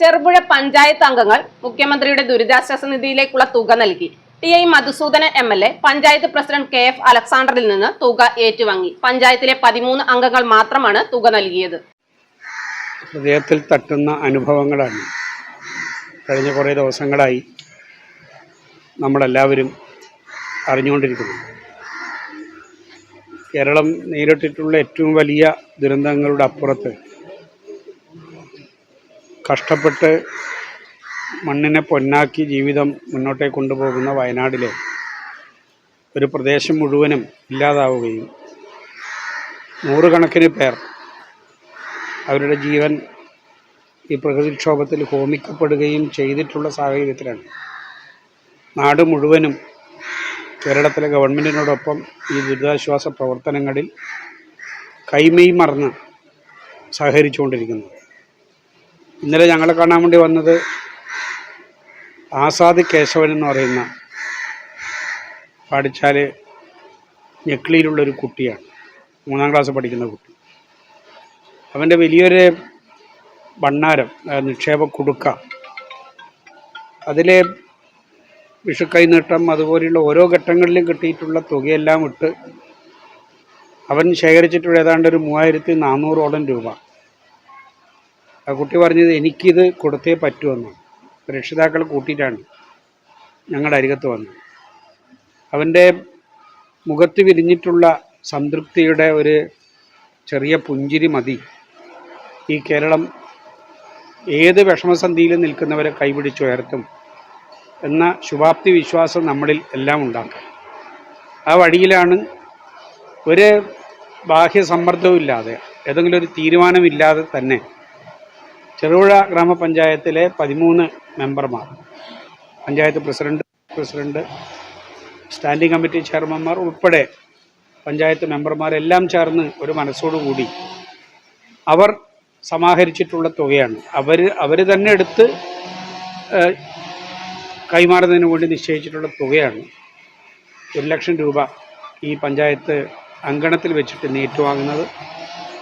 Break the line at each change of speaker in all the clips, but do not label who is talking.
ചെറുപുഴ പഞ്ചായത്ത് അംഗങ്ങൾ മുഖ്യമന്ത്രിയുടെ ദുരിതാശ്വാസ നിധിയിലേക്കുള്ള തുക നൽകി. T I Madhusoodanan M L A panchayat president K F അലക്സാണ്ടറിൽ നിന്ന് തുക ഏറ്റുവാങ്ങി. പഞ്ചായത്തിലെ പതിമൂന്ന് അംഗങ്ങൾ മാത്രമാണ് തുക നൽകിയത്.
ഹൃദയത്തിൽ തട്ടുന്ന അനുഭവങ്ങളാണ്. കഴിഞ്ഞ കുറേ ദിവസങ്ങളായി നമ്മളെല്ലാവരും അറിഞ്ഞുകൊണ്ടിരിക്കുന്നു. കേരളം നേരിട്ടിട്ടുള്ള ഏറ്റവും വലിയ ദുരന്തങ്ങളുടെ അപ്പുറത്ത് കഷ്ടപ്പെട്ട് മണ്ണിനെ പൊന്നാക്കി ജീവിതം മുന്നോട്ടേക്ക് കൊണ്ടുപോകുന്ന വയനാടിലെ ഒരു പ്രദേശം മുഴുവനും ഇല്ലാതാവുകയും നൂറുകണക്കിന് പേർ അവരുടെ ജീവൻ ഈ പ്രകൃതിക്ഷോഭത്തിൽ ഹോമിക്കപ്പെടുകയും ചെയ്തിട്ടുള്ള സാഹചര്യത്തിലാണ്. നാട് മുഴുവനും കേരളത്തിലെ ഗവൺമെന്റിനോടൊപ്പം ഈ ദുരിതാശ്വാസ പ്രവർത്തനങ്ങളിൽ കൈമെയ് മറന്ന് സഹകരിച്ചുകൊണ്ടിരിക്കുന്നു. ഇന്നലെ ഞങ്ങളെ കാണാൻ വേണ്ടി വന്നത് ആസാദ് കേശവൻ എന്ന് പറയുന്ന പാടിച്ചാൽ ഞെക്കിളിയിലുള്ളൊരു കുട്ടിയാണ്. മൂന്നാം ക്ലാസ് പഠിക്കുന്ന കുട്ടി. അവന്റെ വലിയൊരു ഭണ്ണാരം നിക്ഷേപ കുടുക്ക. അതിലെ വിഷുക്കൈനീട്ടം അതുപോലെയുള്ള ഓരോ ഘട്ടങ്ങളിലും കിട്ടിയിട്ടുള്ള തുകയെല്ലാം ഇട്ട് അവൻ ശേഖരിച്ചിട്ടുള്ള ഏതാണ്ട് ഒരു മൂവായിരത്തി നാനൂറോളം രൂപ. ആ കുട്ടി പറഞ്ഞത് എനിക്കിത് കൊടുത്തേ പറ്റുമെന്നാണ് രക്ഷിതാക്കൾ കൂട്ടിയിട്ടാണ് ഞങ്ങളുടെ അരികത്ത് വന്നത്. അവന്റെ മുഖത്ത് വിരിഞ്ഞിട്ടുള്ള സംതൃപ്തിയുടെ ഒരു ചെറിയ പുഞ്ചിരി മതി. ഈ കേരളം ഏത് വിഷമസന്ധിയിലും നിൽക്കുന്നവരെ കൈപിടിച്ചുയർത്തും എന്ന ശുഭാപ്തി വിശ്വാസം നമ്മളിൽ എല്ലാം ഉണ്ടാക്കാം. ആ വഴിയിലാണ് ഒരു ബാഹ്യ സമ്മർദ്ദവും ഇല്ലാതെ ഏതെങ്കിലും ഒരു തീരുമാനമില്ലാതെ തന്നെ ചെറുപുഴ ഗ്രാമപഞ്ചായത്തിലെ പതിമൂന്ന് മെമ്പർമാർ. Panchayat president president standing committee ചെയർമാൻമാർ ഉൾപ്പെടെ പഞ്ചായത്ത് മെമ്പർമാരെല്ലാം ചേർന്ന് ഒരു മനസ്സോടുകൂടി അവർ സമാഹരിച്ചിട്ടുള്ള തുകയാണ്. അവർ അവർ തന്നെ എടുത്ത് കൈമാറുന്നതിന് വേണ്ടി നിശ്ചയിച്ചിട്ടുള്ള തുകയാണ്. ഒരു ലക്ഷം രൂപ ഈ പഞ്ചായത്ത് അങ്കണത്തിൽ വെച്ചിട്ട് ഏറ്റുവാങ്ങുന്നത്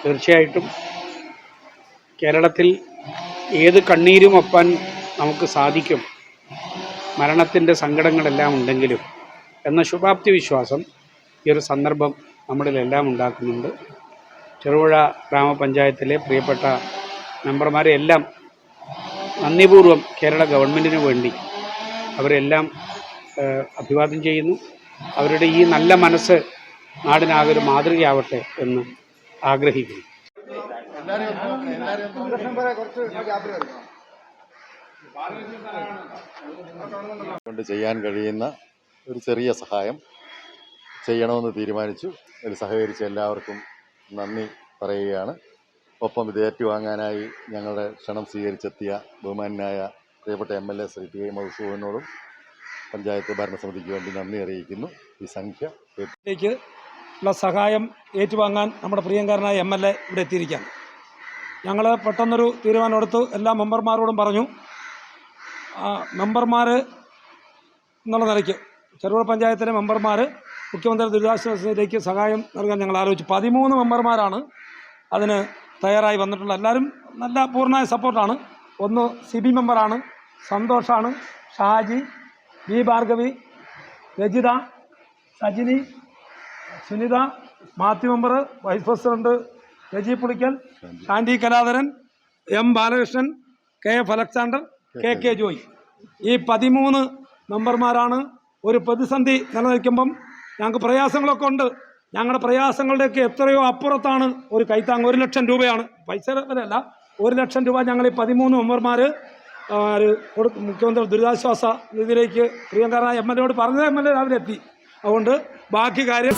തീർച്ചയായിട്ടും കേരളത്തിൽ ഏത് കണ്ണീരും ഒപ്പാൻ നമുക്ക് സാധിക്കും. മരണത്തിന്റെ സങ്കടങ്ങളെല്ലാം ഉണ്ടെങ്കിലും എന്ന ശുഭാപ്തി വിശ്വാസം ഈ ഒരു സന്ദർഭം നമ്മളിലെല്ലാം ഉണ്ടാക്കുന്നുണ്ട്. ചെറുപുഴ ഗ്രാമപഞ്ചായത്തിലെ പ്രിയപ്പെട്ട മെമ്പർമാരെ എല്ലാം നന്ദിപൂർവം കേരള ഗവൺമെന്റിന് വേണ്ടി അവരെല്ലാം അഭിവാദ്യം ചെയ്യുന്നു. അവരുടെ ഈ നല്ല മനസ്സ് നാടിനാകെ ഒരു മാതൃകയാവട്ടെ എന്ന് ആഗ്രഹിക്കുന്നു.
കൊണ്ട് ചെയ്യാൻ കഴിയുന്ന ഒരു ചെറിയ സഹായം ചെയ്യണമെന്ന് തീരുമാനിച്ചു. അതിൽ സഹകരിച്ച എല്ലാവർക്കും നന്ദി പറയുകയാണ്. ഒപ്പം ഇത് ഏറ്റുവാങ്ങാനായി ഞങ്ങളുടെ ക്ഷണം സ്വീകരിച്ചെത്തിയ ബഹുമാനായ പ്രിയപ്പെട്ട M L A Shri T I മധുസൂദനോടും പഞ്ചായത്ത് ഭരണസമിതിക്ക് വേണ്ടി നന്ദി അറിയിക്കുന്നു. ഈ സംഖ്യ
ഉള്ള സഹായം ഏറ്റുവാങ്ങാൻ നമ്മുടെ പ്രിയങ്കരനായ എം എൽ എ ഇവിടെ എത്തിയിരിക്കുകയാണ്. ഞങ്ങൾ പെട്ടെന്നൊരു തീരുമാനമെടുത്ത്. എല്ലാ മെമ്പർമാരോടും പറഞ്ഞു. മെമ്പർമാർ എന്നുള്ള നിലയ്ക്ക് ചെറുപുഴ പഞ്ചായത്തിലെ മെമ്പർമാർ മുഖ്യമന്ത്രി ദുരിതാശ്വാസത്തിലേക്ക് സഹായം നൽകാൻ ഞങ്ങൾ ആലോചിച്ചു. പതിമൂന്ന് മെമ്പർമാരാണ് അതിന് തയ്യാറായി വന്നിട്ടുള്ളത്. എല്ലാവരും നല്ല പൂർണമായ സപ്പോർട്ടാണ്. ഒന്ന് സി ബി മെമ്പറാണ് സന്തോഷാണ് Shaji V Bhargavi Rajitha Sajini Sunitha Mathew member vice president Reji Pulickal Shanthi Kaladharan M Balakrishnan K F Alexander K K Joy. ഈ പതിമൂന്ന് മെമ്പർമാരാണ് ഒരു പ്രതിസന്ധി നിലനിൽക്കുമ്പം ഞങ്ങൾക്ക് പ്രയാസങ്ങളൊക്കെ ഉണ്ട്. ഞങ്ങളുടെ പ്രയാസങ്ങളുടെയൊക്കെ എത്രയോ അപ്പുറത്താണ് ഒരു കൈത്താങ് ഒരു ലക്ഷം രൂപയാണ്. പൈസ വരെയല്ല ഒരു ലക്ഷം രൂപ ഞങ്ങൾ ഈ പതിമൂന്ന് മെമ്പർമാർ മുഖ്യമന്ത്രി ദുരിതാശ്വാസ നിധിയിലേക്ക് പ്രിയങ്കരനായ എം എൽ എയോട് പറഞ്ഞത് എം എൽ എ രാവിലെ എത്തി. അതുകൊണ്ട് ബാക്കി കാര്യം